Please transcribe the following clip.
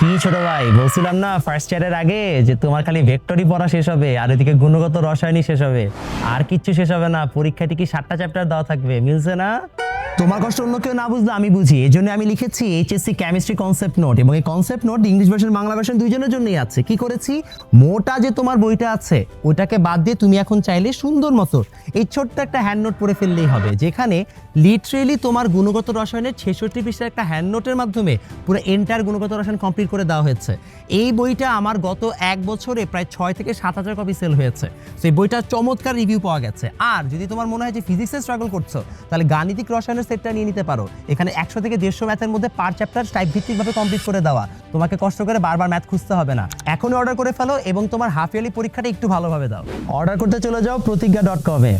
কি ছোট ভাই? বলছিলাম না ফার্স্ট ইয়ারের আগে যে তোমার খালি ভেক্টরি পড়া শেষ হবে, আর এদিকে গুণগত রসায়নই শেষ হবে। আর কিচ্ছু শেষ হবে না পরীক্ষাটি কি সাতটা চ্যাপ্টার দেওয়া থাকবে, মিলছে না? তোমার কষ্ট অন্য কেউ না বুঝলে আমি বুঝি। এই জন্য আমি লিখেছি এইচএসসি কেমিস্ট্রি কনসেপ্ট নোট এবং এই concept note English version Bangla version দুইজনের জন্যই আছে। কি করেছি? মোটা যে তোমার বইটা আছে ওটাকে বাদ দিয়ে তুমি এখন চাইলে সুন্দর মতো এই ছোট্ট একটা হ্যান্ড নোট পড়ে ফেললেই হবে, যেখানে লিটারেলি তোমার গুণগত রসায়নের ছেষট্টি পৃষ্ঠার একটা হ্যান্ড নোটের মাধ্যমে পুরো এন্টার গুণগত রসায়ন কমপ্লিট করে দেওয়া হয়েছে। এই বইটা আমার গত এক বছরে প্রায় ছয় থেকে সাত হাজার কপি সেল হয়েছে। তো এই বইটার চমৎকার রিভিউ পাওয়া গেছে। আর যদি তোমার মনে হয় যে ফিজিক্সে স্ট্রাগল করছ, তাহলে গাণিতিক রসায়নের সেটটা নিয়ে নিতে পারো। এখানে একশো থেকে দেড়শো ম্যাথের মধ্যে পার চ্যাপ্টার টাইপ ভিত্তিকভাবে কমপ্লিট করে দেওয়া। তোমাকে কষ্ট করে বারবার ম্যাথ খুঁজতে হবে না। এখনই অর্ডার করে ফেলো এবং তোমার হাফ ইয়ারলি পরীক্ষাটা একটু ভালোভাবে দাও। অর্ডার করতে চলে যাও প্রতিজ্ঞা ডট কমে